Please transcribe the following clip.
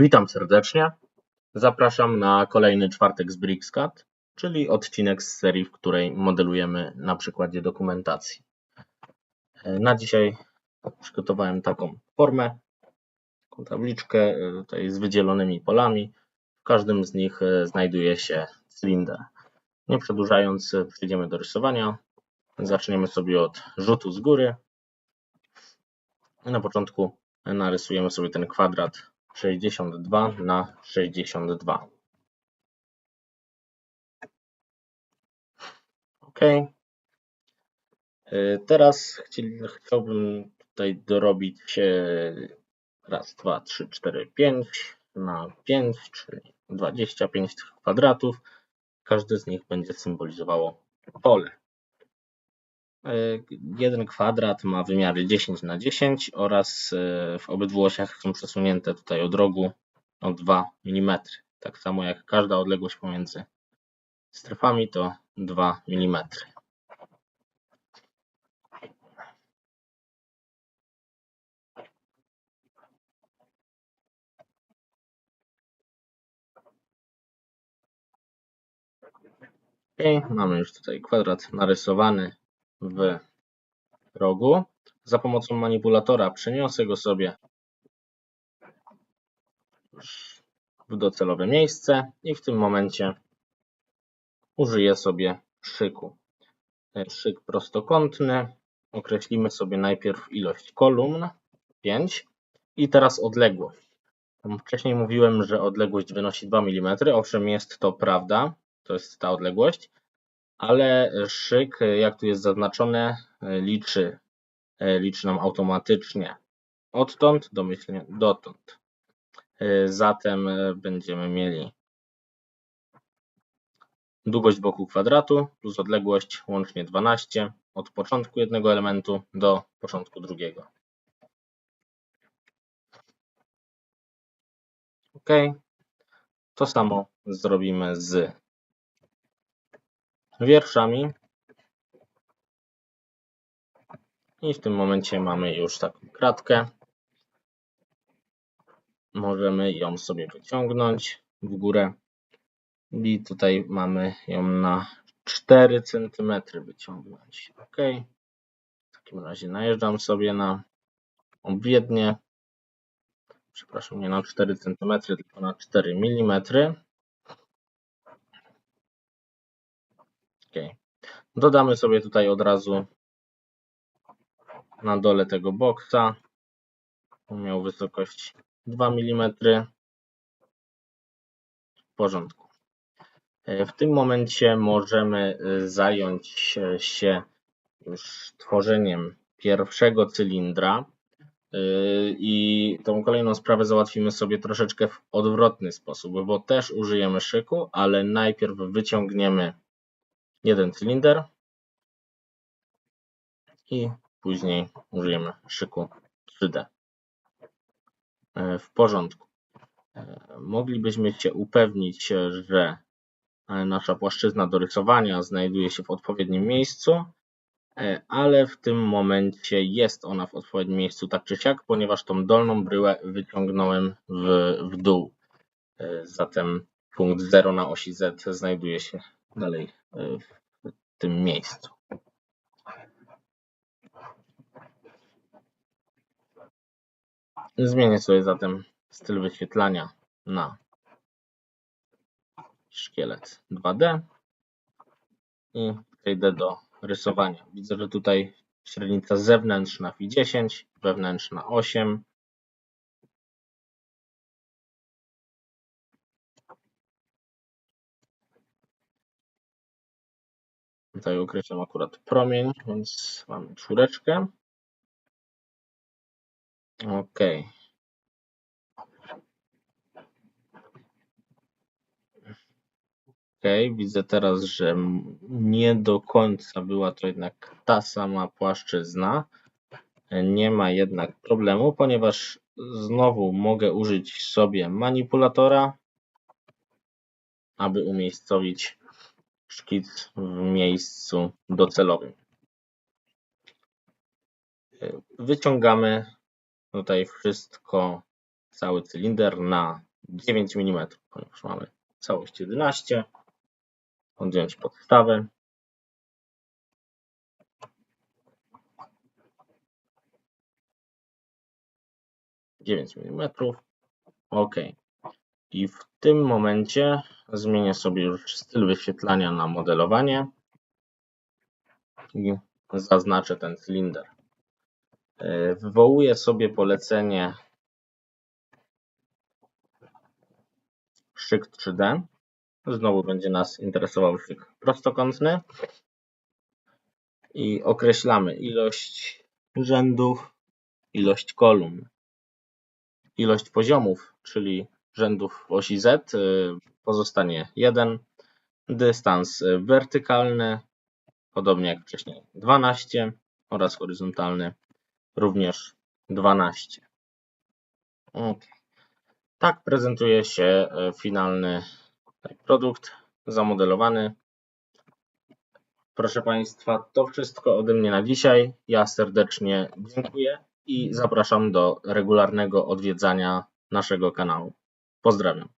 Witam serdecznie. Zapraszam na kolejny czwartek z BricsCAD, czyli odcinek z serii, w której modelujemy na przykładzie dokumentacji. Na dzisiaj przygotowałem taką formę, taką tabliczkę tutaj z wydzielonymi polami. W każdym z nich znajduje się cylinder. Nie przedłużając, przejdziemy do rysowania. Zaczniemy sobie od rzutu z góry. Na początku narysujemy sobie ten kwadrat 62 na 62. OK. Teraz chciałbym tutaj dorobić raz, dwa, trzy, cztery, pięć na 5, czyli 25 kwadratów. Każdy z nich będzie symbolizowało pole. Jeden kwadrat ma wymiary 10 na 10 oraz e, w obydwu osiach są przesunięte tutaj od rogu o 2 mm. Tak samo jak każda odległość pomiędzy strefami to 2 mm. Ok, mamy już tutaj kwadrat narysowany w rogu. Za pomocą manipulatora przeniosę go sobie w docelowe miejsce i w tym momencie użyję sobie szyku. Szyk prostokątny. Określimy sobie najpierw ilość kolumn 5 i teraz odległość. Wcześniej mówiłem, że odległość wynosi 2 mm. Owszem, jest to prawda, to jest ta odległość, ale szyk, jak tu jest zaznaczone, liczy, liczy nam automatycznie odtąd domyślnie dotąd. Zatem będziemy mieli długość boku kwadratu plus odległość łącznie 12 od początku jednego elementu do początku drugiego. OK. To samo zrobimy z wierszami. I w tym momencie mamy już taką kratkę. Możemy ją sobie wyciągnąć w górę. I tutaj mamy ją na 4 cm wyciągnąć. OK. W takim razie najeżdżam sobie na obwiednie. Przepraszam, nie na 4 cm, tylko na 4 mm. OK. Dodamy sobie tutaj od razu na dole tego boksa. Miał wysokość 2 mm. W porządku. E, w tym momencie możemy e, zająć się już tworzeniem pierwszego cylindra. E, I tą kolejną sprawę załatwimy sobie troszeczkę w odwrotny sposób, bo też użyjemy szyku, ale najpierw wyciągniemy jeden cylinder i później użyjemy szyku 3D. E, w porządku. E, moglibyśmy się upewnić, że nasza płaszczyzna do rysowania znajduje się w odpowiednim miejscu, e, ale w tym momencie jest ona w odpowiednim miejscu tak czy siak, ponieważ tą dolną bryłę wyciągnąłem w, w dół. Zatem punkt 0 na osi Z znajduje się dalej w tym miejscu. Zmienię sobie zatem styl wyświetlania na szkielet 2D i przejdę do rysowania. Widzę, że tutaj średnica zewnętrzna fi 10, wewnętrzna 8. Tutaj określam akurat promień, więc mamy czwóreczkę. OK. OK, widzę teraz, że nie do końca była to jednak ta sama płaszczyzna. Nie ma jednak problemu, ponieważ znowu mogę użyć sobie manipulatora, aby umiejscowić szkic w miejscu docelowym. Wyciągamy tutaj wszystko, cały cylinder na 9 mm, ponieważ mamy całość 11. Odjąć podstawę. Dziewięć milimetrów. OK. I w tym momencie zmienię sobie już styl wyświetlania na modelowanie i zaznaczę ten cylinder. E, wywołuję sobie polecenie szyk 3D. Znowu będzie nas interesował szyk prostokątny. I określamy ilość rzędów, ilość kolumn, ilość poziomów, czyli rzędów osi Z y, pozostanie 1, dystans wertykalny, podobnie jak wcześniej 12 oraz horyzontalny również 12. Okay. Tak prezentuje się y, finalny produkt zamodelowany. Proszę Państwa, to wszystko ode mnie na dzisiaj. Ja serdecznie dziękuję i zapraszam do regularnego odwiedzania naszego kanału. Pozdrawiam.